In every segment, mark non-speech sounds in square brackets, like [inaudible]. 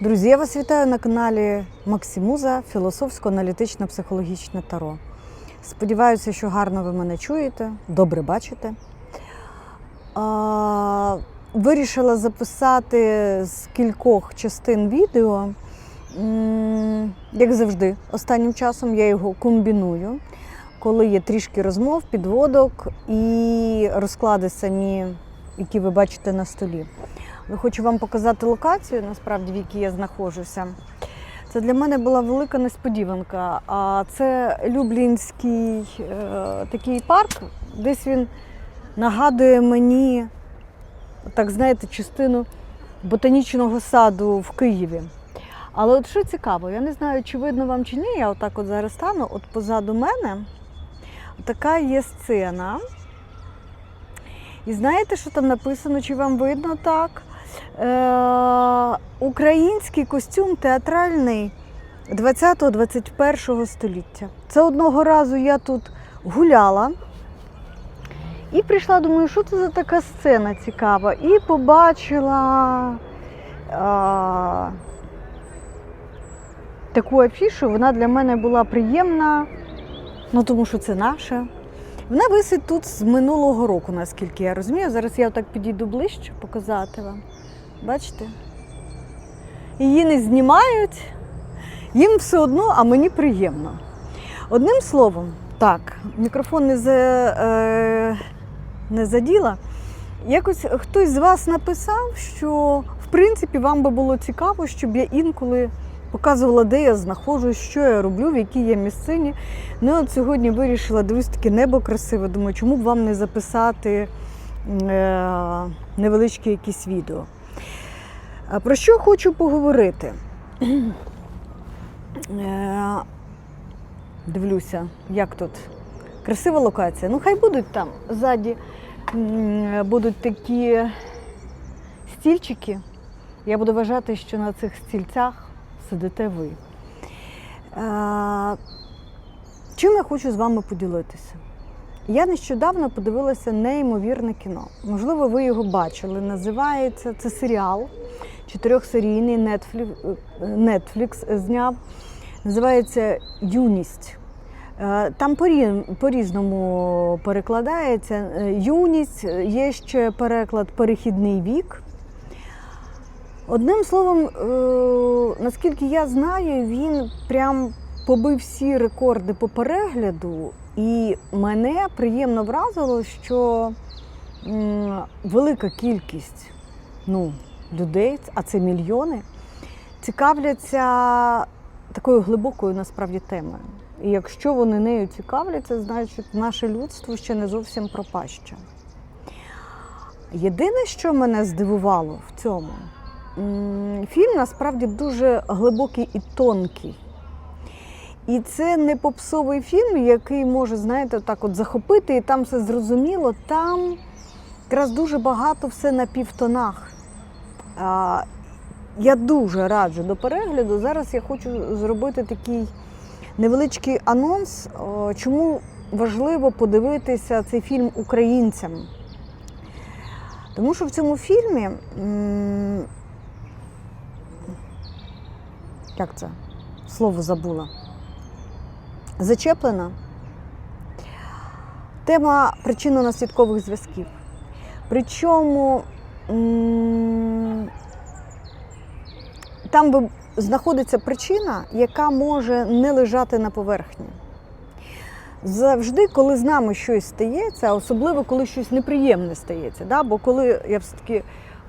Друзі, я вас вітаю на каналі Максимуза філософсько-аналітичне психологічне таро. Сподіваюся, що гарно ви мене чуєте, добре бачите. Вирішила записати з кількох частин відео. Як завжди, останнім часом я його комбіную, коли є трішки розмов, підводок і розклади самі, які ви бачите на столі. Я хочу вам показати локацію, насправді, в якій я знаходжуся. Це для мене була велика несподіванка. А це Люблінський е, такий парк, десь він нагадує мені, так знаєте, частину ботанічного саду в Києві. Але от що цікаво, я не знаю, чи видно вам чи ні, я отак от зараз стану, от позаду мене така є сцена. І знаєте, що там написано, чи вам видно так? Е, український костюм театральний 20-21 століття. Це одного разу я тут гуляла і прийшла, думаю, що це за така сцена цікава. І побачила е, таку афішу, вона для мене була приємна, ну тому що це наше. Вона висить тут з минулого року, наскільки я розумію. Зараз я отак підійду ближче показати вам. Бачите? Її не знімають, їм все одно, а мені приємно. Одним словом, так, мікрофон не, за, е, не заділа. Якось хтось з вас написав, що в принципі вам би було цікаво, щоб я інколи показувала, де я знаходжусь, що я роблю, в якій я місцині. Ну от сьогодні вирішила, дивлюсь, таке небо красиве. Думаю, чому б вам не записати е, невеличке якесь відео. Про що хочу поговорити? [clears throat] Е, Дивлюся, як тут красива локація. Ну, хай будуть там ззаді будуть такі стільчики. Я буду вважати, що на цих стільцях сидите ви. Е, Чим я хочу з вами поділитися? Я нещодавно подивилася неймовірне кіно. Можливо, ви його бачили. Називається це серіал чотирьохсерійний Netflix, зняв. Називається Юність. Е, Там по-різному перекладається. Е, Юність, є ще переклад перехідний вік. Одним словом, е, наскільки я знаю, він прям побив всі рекорди по перегляду, і мене приємно вразило, що велика кількість ну, людей, а це мільйони, цікавляться такою глибокою насправді темою. І якщо вони нею цікавляться, значить наше людство ще не зовсім пропаще. Єдине, що мене здивувало в цьому, фільм насправді дуже глибокий і тонкий. І це не попсовий фільм, який може, знаєте, так от захопити, і там все зрозуміло. Там якраз дуже багато все на півтонах. Я дуже раджу до перегляду. Зараз я хочу зробити такий невеличкий анонс, чому важливо подивитися цей фільм українцям. Тому що в цьому фільмі. Як це? Слово забула. Зачеплена тема причинно-наслідкових зв'язків. Причому там би знаходиться причина, яка може не лежати на поверхні. Завжди, коли з нами щось стається, особливо коли щось неприємне стається. Да? Бо коли я все-таки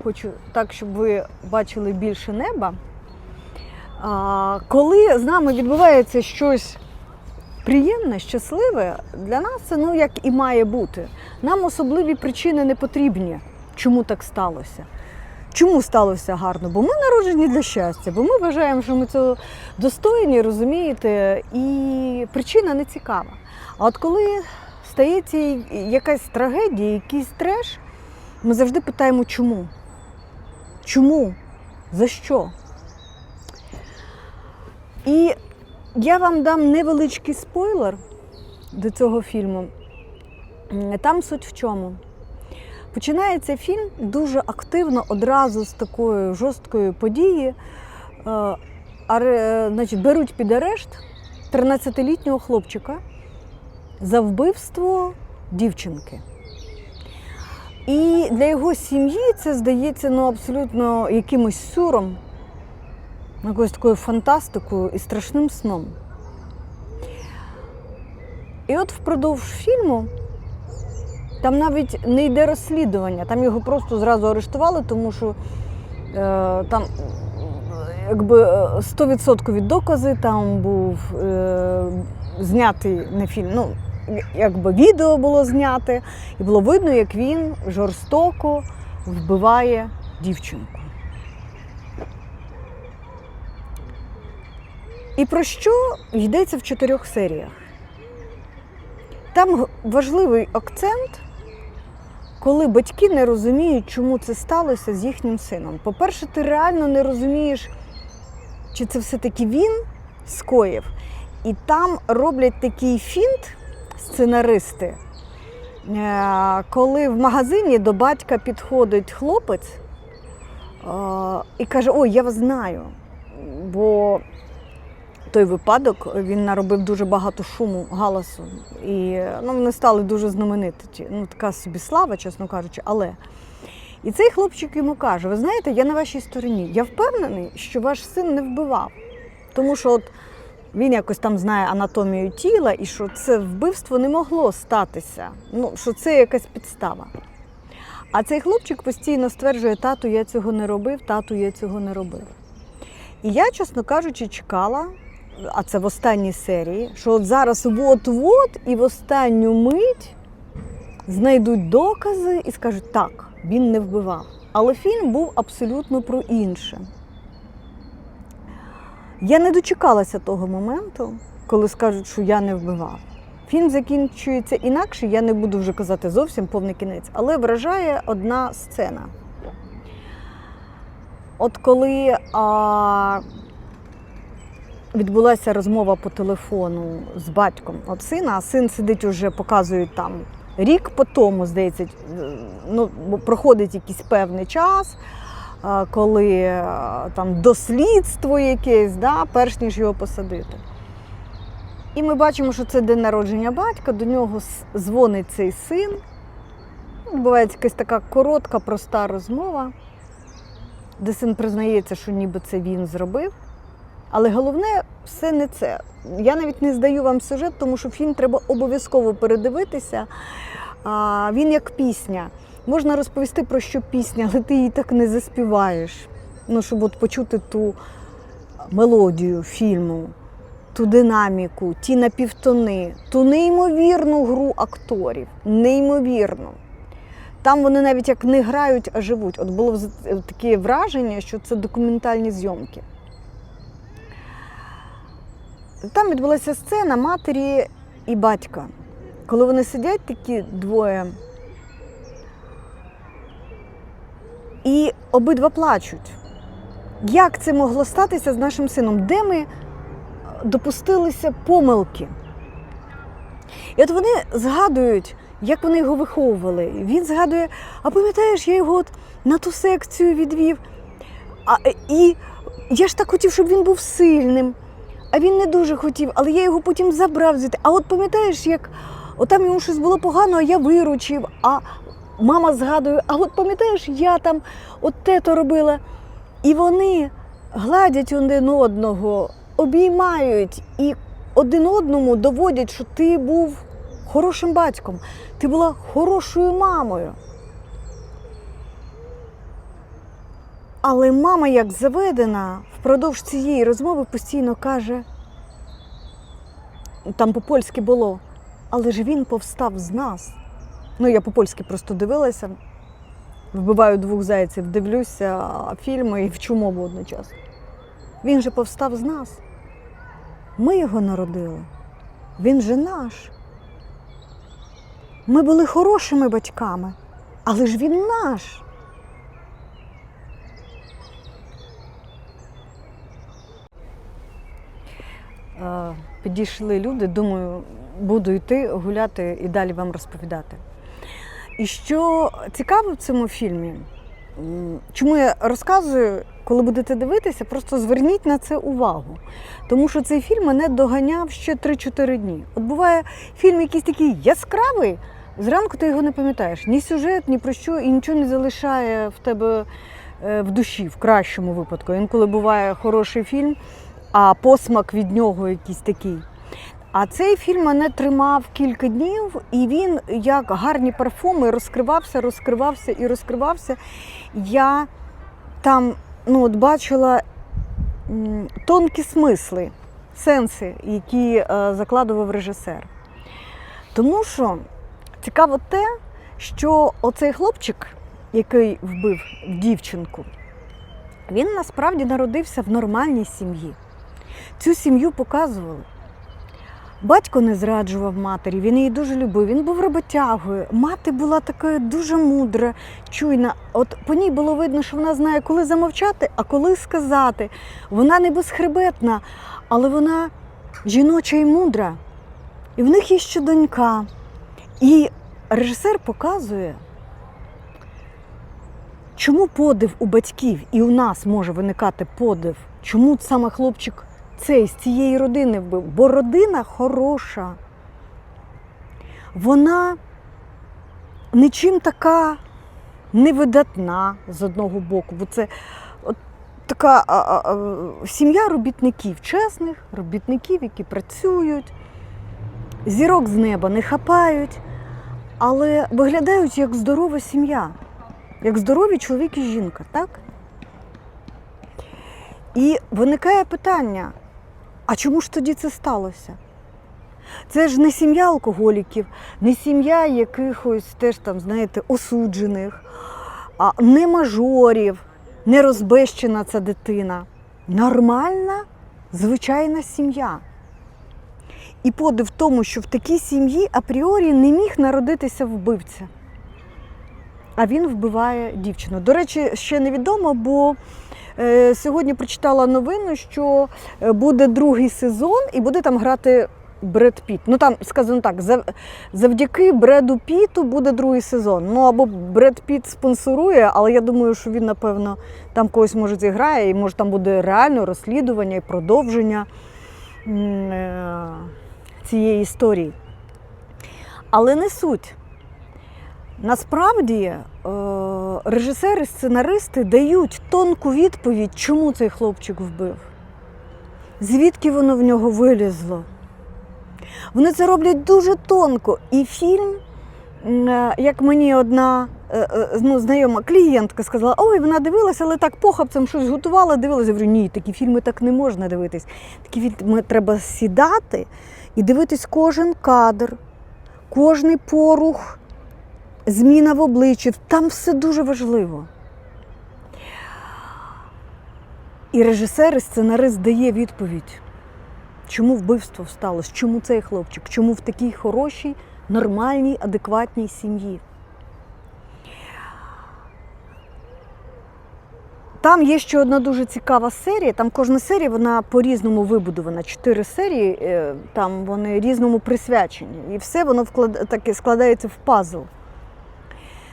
хочу так, щоб ви бачили більше неба, а, коли з нами відбувається щось приємне, щасливе, для нас це ну як і має бути. Нам особливі причини не потрібні, чому так сталося. Чому сталося гарно? Бо ми народжені для щастя, бо ми вважаємо, що ми цього достойні, розумієте, і причина не цікава. А от коли стається якась трагедія, якийсь треш, ми завжди питаємо, чому? Чому? За що? І я вам дам невеличкий спойлер до цього фільму. Там суть в чому? Починається фільм дуже активно одразу з такої жорсткої події, е, Е, значить, беруть під арешт 13-літнього хлопчика за вбивство дівчинки. І для його сім'ї це здається ну, абсолютно якимось сюром, якоюсь такою фантастикою і страшним сном. І от впродовж фільму там навіть не йде розслідування, там його просто зразу арештували, тому що е, там е, якби е, 100% докази, там був е, знятий не фільм, ну, якби відео було зняте, і було видно, як він жорстоко вбиває дівчинку. І про що йдеться в чотирьох серіях? Там важливий акцент, коли батьки не розуміють, чому це сталося з їхнім сином. По-перше, ти реально не розумієш, чи це все-таки він скоїв. І там роблять такий фінт сценаристи, е, коли в магазині до батька підходить хлопець е, і каже: Ой, я вас знаю. Бо той випадок він наробив дуже багато шуму, галасу. І ну, вони стали дуже знамениті. Ну, така собі слава, чесно кажучи, але. І цей хлопчик йому каже: ви знаєте, я на вашій стороні. Я впевнений, що ваш син не вбивав. Тому що от він якось там знає анатомію тіла, і що це вбивство не могло статися. Ну, що це якась підстава. А цей хлопчик постійно стверджує, тату, я цього не робив, тату, я цього не робив. І я, чесно кажучи, чекала, а це в останній серії, що от зараз от-от і в останню мить знайдуть докази і скажуть, так, він не вбивав. Але фільм був абсолютно про інше. Я не дочекалася того моменту, коли скажуть, що я не вбивав. Фільм закінчується інакше, я не буду вже казати зовсім повний кінець, але вражає одна сцена. От коли а, відбулася розмова по телефону з батьком от сина, а син сидить уже, показують там рік по тому, здається, е, ну, проходить якийсь певний час, коли е, там дослідство якесь, да, перш ніж його посадити. І ми бачимо, що це день народження батька, до нього дзвонить цей син. Відбувається якась така коротка, проста розмова, де син признається, що ніби це він зробив. Але головне все не це. Я навіть не здаю вам сюжет, тому що фільм треба обов'язково передивитися. А, він як пісня. Можна розповісти про що пісня, але ти її так не заспіваєш. Ну, щоб от почути ту мелодію фільму, ту динаміку, ті напівтони, ту неймовірну гру акторів. Неймовірну. Там вони навіть як не грають, а живуть. От було таке враження, що це документальні зйомки. Там відбулася сцена матері і батька. Коли вони сидять такі двоє, і обидва плачуть. Як це могло статися з нашим сином? Де ми допустилися помилки? І от вони згадують, як вони його виховували. Він згадує, а пам'ятаєш, я його от на ту секцію відвів. А, е, і я ж так хотів, щоб він був сильним. А він не дуже хотів, але я його потім забрав звідти. А от пам'ятаєш, як отам йому щось було погано, а я виручив. А мама згадує, а от пам'ятаєш, я там от те то робила. І вони гладять один одного, обіймають і один одному доводять, що ти був хорошим батьком, ти була хорошою мамою. Але мама, як заведена, впродовж цієї розмови постійно каже: там по-польськи було, але ж він повстав з нас. Ну, я по-польськи просто дивилася, вбиваю двох зайців, дивлюся фільми і вчу мову одночасно. Він же повстав з нас. Ми його народили. Він же наш. Ми були хорошими батьками, але ж він наш. Підійшли люди, думаю, буду йти гуляти і далі вам розповідати. І що цікаво в цьому фільмі, чому я розказую коли будете дивитися, просто зверніть на це увагу. Тому що цей фільм мене доганяв ще 3-4 дні. От буває фільм якийсь такий яскравий, зранку ти його не пам'ятаєш. Ні сюжет, ні про що, і нічого не залишає в тебе е, в душі, в кращому випадку. Інколи буває хороший фільм, а посмак від нього якийсь такий. А цей фільм мене тримав кілька днів, і він, як гарні парфуми, розкривався, розкривався і розкривався. Я там ну, от бачила тонкі смисли, сенси, які е, закладував режисер. Тому що цікаво те, що оцей хлопчик, який вбив дівчинку, він насправді народився в нормальній сім'ї. Цю сім'ю показували. Батько не зраджував матері, він її дуже любив. Він був роботягою. Мати була такою дуже мудра, чуйна. От по ній було видно, що вона знає, коли замовчати, а коли сказати. Вона не безхребетна, але вона жіноча і мудра. І в них є ще донька. І режисер показує, чому подив у батьків і у нас може виникати подив, чому саме хлопчик цей з цієї родини вбив. Бо родина хороша. Вона нічим така невидатна з одного боку. Бо це от така сім'я робітників, чесних робітників, які працюють, зірок з неба не хапають, але виглядають як здорова сім'я, як здорові чоловік і жінка, так? І виникає питання: а чому ж тоді це сталося? Це ж не сім'я алкоголіків, не сім'я якихось теж там, знаєте, осуджених, а не мажорів, не розбещена ця дитина. Нормальна, звичайна сім'я. І подив в тому, що в такій сім'ї апріорі не міг народитися вбивця. А він вбиває дівчину. До речі, ще невідомо, бо Сьогодні прочитала новину, що е, буде другий сезон і буде там грати Бред Піт. Ну там сказано так, завдяки Бреду Піту буде другий сезон. Ну або Бред Піт спонсорує, але я думаю, що він, напевно, там когось може зіграє, і може там буде реально розслідування і продовження е, цієї історії. Але не суть. Насправді е, режисери, сценаристи дають тонку відповідь, чому цей хлопчик вбив, звідки воно в нього вилізло. Вони це роблять дуже тонко. І фільм, е, як мені одна е, ну, знайома клієнтка сказала, ой, вона дивилася, але так похапцем щось готувала, дивилася. Я говорю, ні, такі фільми так не можна дивитись. Такі фільми треба сідати і дивитись кожен кадр, кожний порух зміна в обличчі, там все дуже важливо. І режисер, і сценарист дає відповідь, чому вбивство сталося, чому цей хлопчик, чому в такій хорошій, нормальній, адекватній сім'ї. Там є ще одна дуже цікава серія. Там кожна серія вона по-різному вибудована. Чотири серії, е, там вони різному присвячені. І все воно вклад... таке складається в пазл.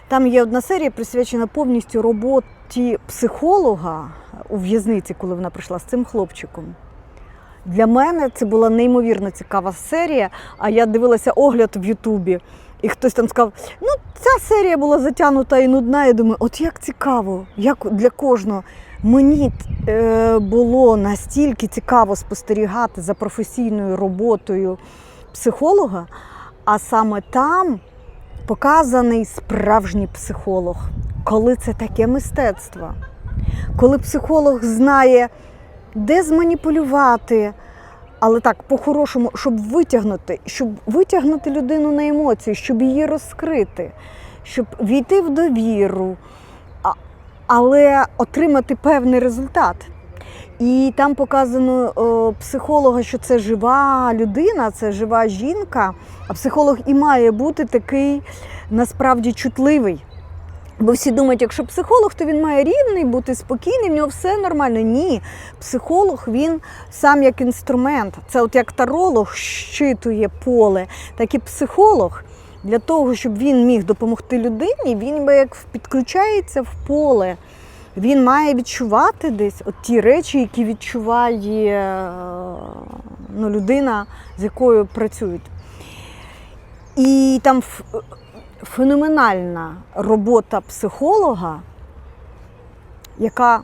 Там є одна серія присвячена повністю роботі психолога у в'язниці, коли вона прийшла з цим хлопчиком. Для мене це була неймовірно цікава серія. А я дивилася огляд в Ютубі, і хтось там сказав: ну, ця серія була затягнута і нудна. Я думаю, от як цікаво, як для кожного. Мені е, було настільки цікаво спостерігати за професійною роботою психолога, а саме там показаний справжній психолог, коли це таке мистецтво, коли психолог знає, де зманіпулювати, але так, по-хорошому, щоб витягнути, щоб витягнути людину на емоції, щоб її розкрити, щоб війти в довіру, але отримати певний результат. І там показано о, психолога, що це жива людина, це жива жінка. А психолог і має бути такий насправді чутливий. Бо всі думають, якщо психолог, то він має рівний, бути спокійний, в нього все нормально. Ні, психолог він сам як інструмент. Це от як таролог щитує поле, так і психолог. Для того, щоб він міг допомогти людині, він би як підключається в поле Він має відчувати десь от ті речі, які відчуває е, ну, людина, з якою працюють. І там феноменальна робота психолога, яка,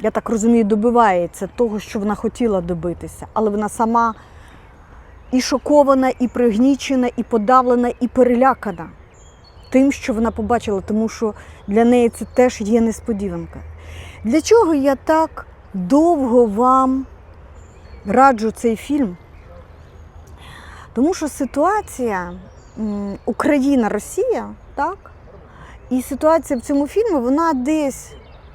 я так розумію, добивається того, що вона хотіла добитися, але вона сама і шокована, і пригнічена, і подавлена, і перелякана тим, що вона побачила, тому що для неї це теж є несподіванка. Для чого я так довго вам раджу цей фільм? Тому що ситуація Україна-Росія, так? І ситуація в цьому фільмі, вона десь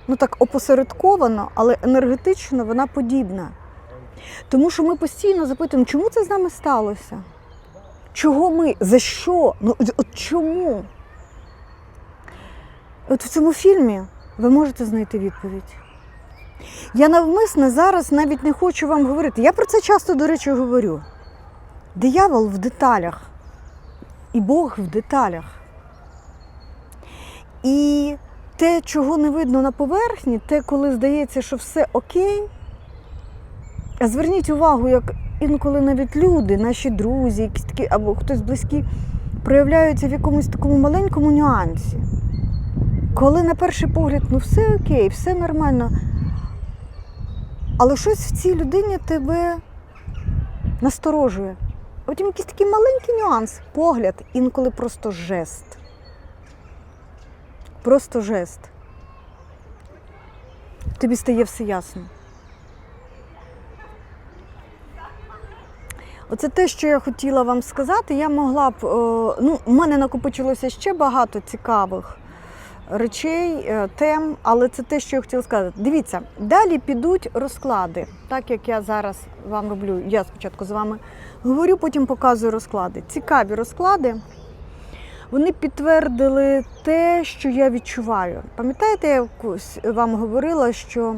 ну так опосередковано, але енергетично вона подібна. Тому що ми постійно запитуємо, чому це з нами сталося? Чого ми? За що? Ну от- чому? От в цьому фільмі ви можете знайти відповідь. Я навмисно зараз навіть не хочу вам говорити. Я про це часто, до речі, говорю. Диявол в деталях, і Бог в деталях. І те, чого не видно на поверхні, те, коли здається, що все окей. А зверніть увагу, як інколи навіть люди, наші друзі, якісь такі, або хтось близький, проявляються в якомусь такому маленькому нюансі. Коли на перший погляд, ну все окей, все нормально. Але щось в цій людині тебе насторожує. Потім якийсь такий маленький нюанс, погляд, інколи просто жест. Просто жест. Тобі стає все ясно. Оце те, що я хотіла вам сказати. Я могла б. е, Ну, у мене накопичилося ще багато цікавих речей, е, тем, але це те, що я хотіла сказати. Дивіться, далі підуть розклади, так як я зараз вам роблю. Я спочатку з вами говорю, потім показую розклади. Цікаві розклади. Вони підтвердили те, що я відчуваю. Пам'ятаєте, я вам говорила, що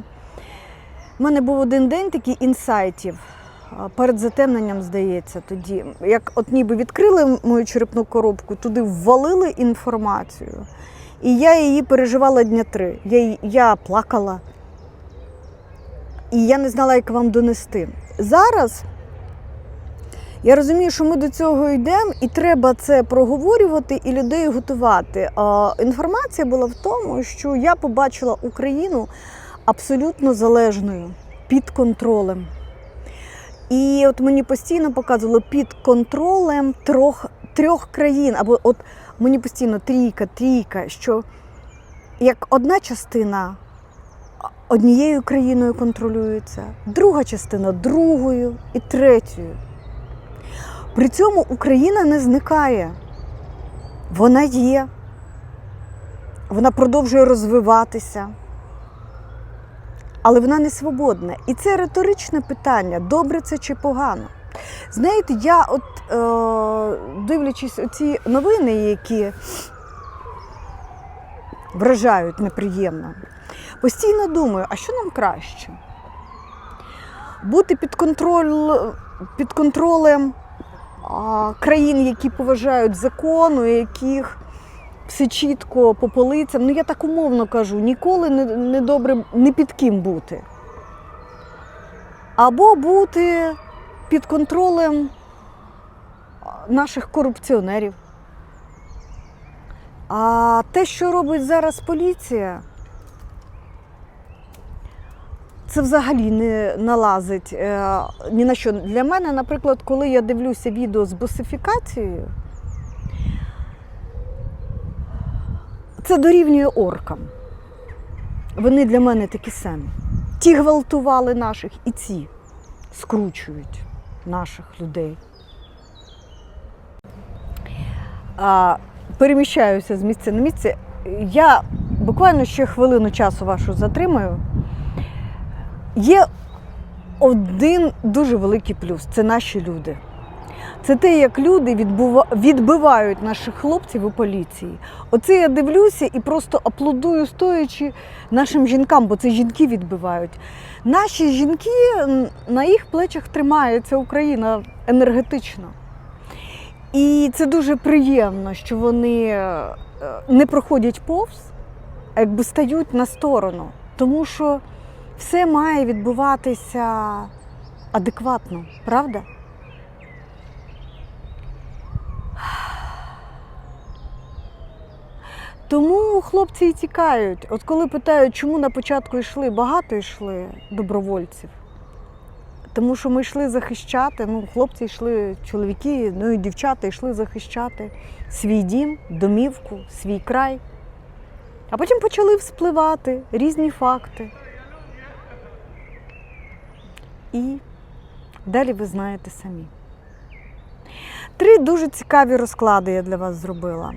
в мене був один день такий інсайтів. Перед затемненням, здається, тоді, як от ніби відкрили мою черепну коробку, туди ввалили інформацію. І я її переживала дня три. Я, я плакала. І я не знала, як вам донести. Зараз я розумію, що ми до цього йдемо, і треба це проговорювати і людей готувати. А, інформація була в тому, що я побачила Україну абсолютно залежною, під контролем. І от мені постійно показувало під контролем трьох, трьох країн, або от мені постійно трійка, трійка, що як одна частина однією країною контролюється, друга частина другою і третьою. При цьому Україна не зникає. Вона є, вона продовжує розвиватися, але вона не свободна. І це риторичне питання: добре це чи погано. Знаєте, я от е, дивлячись оці новини, які вражають неприємно, постійно думаю, а що нам краще? Бути під, контроль, під контролем а, країн, які поважають закон, у яких все чітко по полицям. Ну я так умовно кажу, ніколи не, не добре не під ким бути. Або бути під контролем наших корупціонерів. А те, що робить зараз поліція, це взагалі не налазить е, ні на що. Для мене, наприклад, коли я дивлюся відео з босифікацією, це дорівнює оркам. Вони для мене такі самі. Ті гвалтували наших і ці скручують наших людей. А, переміщаюся з місця на місце. Я буквально ще хвилину часу вашу затримаю. Є один дуже великий плюс це наші люди. Це те, як люди відбивають наших хлопців у поліції. Оце я дивлюся і просто аплодую, стоячи нашим жінкам, бо це жінки відбивають. Наші жінки на їх плечах тримається Україна енергетично. І це дуже приємно, що вони е, не проходять повз, а якби стають на сторону. Тому що все має відбуватися адекватно, правда? Тому хлопці і тікають. От коли питають, чому на початку йшли, багато йшли добровольців. Тому що ми йшли захищати. Ну, хлопці йшли, чоловіки, ну і дівчата йшли захищати свій дім, домівку, свій край. А потім почали вспливати різні факти. І далі ви знаєте самі. Три дуже цікаві розклади я для вас зробила.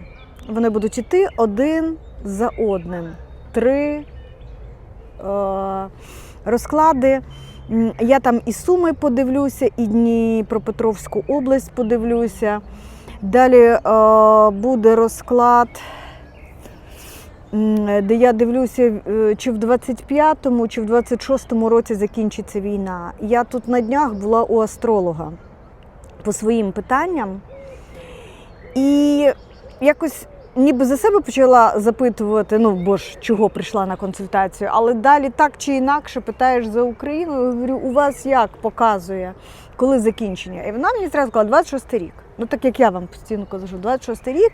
Вони будуть іти один за одним. Три е, розклади. Я там і Суми подивлюся, і Дніпропетровську область подивлюся. Далі е, буде розклад, де я дивлюся, е, чи в 25-му, чи в 26-му році закінчиться війна. Я тут на днях була у астролога по своїм питанням. І якось ніби за себе почала запитувати, ну бо ж чого прийшла на консультацію, але далі так чи інакше питаєш за Україну. Я говорю, у вас як показує, коли закінчення? І вона мені зразу сказала, 26 рік. Ну так як я вам постійно кажу, 26 рік,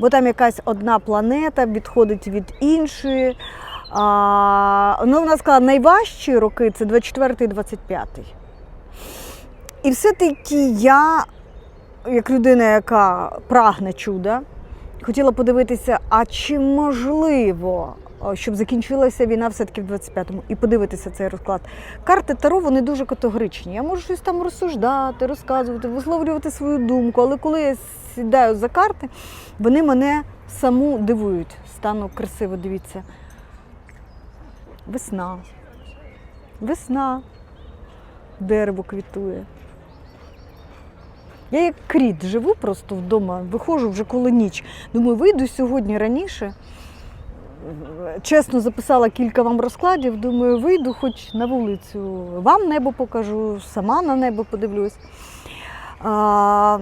бо там якась одна планета відходить від іншої. А, ну, вона сказала, найважчі роки це 24 і 25. І все-таки я, як людина, яка прагне чуда, хотіла подивитися, а чи можливо, щоб закінчилася війна все-таки в 25-му, і подивитися цей розклад. Карти Таро вони дуже категоричні. Я можу щось там розсуждати, розказувати, висловлювати свою думку, але коли я сідаю за карти, вони мене саму дивують. Стану красиво, дивіться. Весна. Весна. Дерево квітує. Я як кріт живу просто вдома, виходжу вже коли ніч. Думаю, вийду сьогодні раніше. Чесно записала кілька вам розкладів. Думаю, вийду хоч на вулицю, вам небо покажу, сама на небо подивлюсь. А,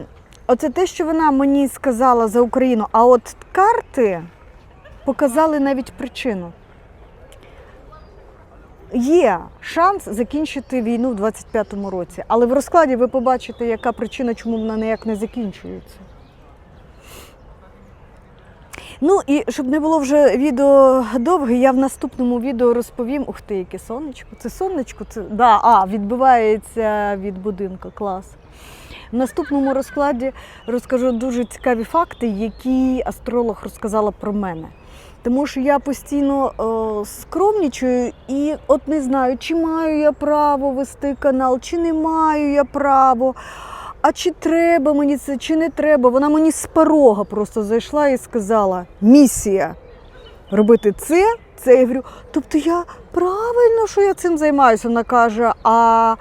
оце те, що вона мені сказала за Україну. А от карти показали навіть причину. Є шанс закінчити війну в 25-му році, але в розкладі ви побачите, яка причина, чому вона ніяк не закінчується. Ну і щоб не було вже відео довге, я в наступному відео розповім. Ух ти, яке сонечко. Це сонечко, це да, а, відбивається від будинку. Клас. В наступному розкладі розкажу дуже цікаві факти, які астролог розказала про мене. Тому що я постійно е, скромнічую і от не знаю, чи маю я право вести канал, чи не маю я право. А чи треба мені це, чи не треба? Вона мені з порога просто зайшла і сказала: місія робити це, це. Я говорю, тобто я правильно, що я цим займаюся. Вона каже, а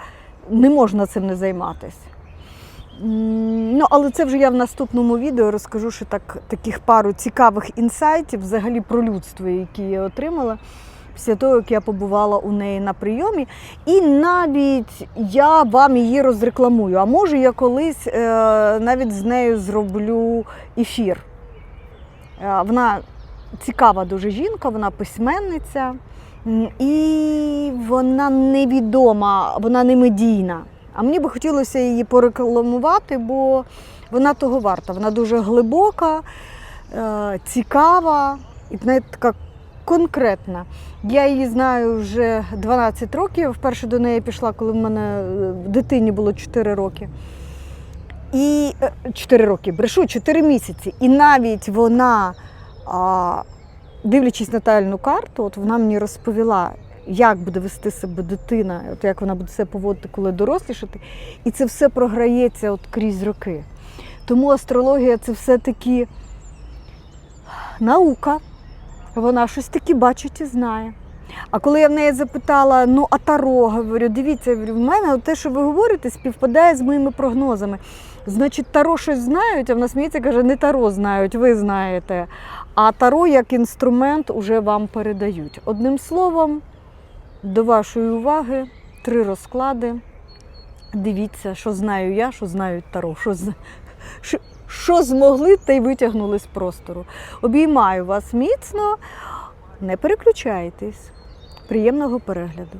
не можна цим не займатися. Ну, але це вже я в наступному відео розкажу, що так, таких пару цікавих інсайтів взагалі про людство, які я отримала після того, як я побувала у неї на прийомі. І навіть я вам її розрекламую. А може я колись е, навіть з нею зроблю ефір. Е, вона цікава дуже жінка, вона письменниця. І вона невідома, вона не медійна. А мені би хотілося її порекламувати, бо вона того варта. Вона дуже глибока, е, цікава і навіть така конкретна. Я її знаю вже 12 років. Вперше до неї пішла, коли в мене е, дитині було 4 роки. І е, 4 роки, брешу, 4 місяці. І навіть вона, дивлячись на тальну карту, от вона мені розповіла, як буде вести себе дитина, от як вона буде себе поводити, коли дорослішати. І це все програється от крізь роки. Тому астрологія це все-таки наука. Вона щось таке бачить і знає. А коли я в неї запитала, ну а таро, говорю, дивіться, в мене те, що ви говорите, співпадає з моїми прогнозами. Значить, таро щось знають, а вона сміється, каже, не таро знають, ви знаєте. А таро як інструмент уже вам передають. Одним словом, до вашої уваги три розклади. Дивіться, що знаю я, що знають таро, що що, що змогли, та й витягнули з простору. Обіймаю вас міцно, не переключайтесь. Приємного перегляду!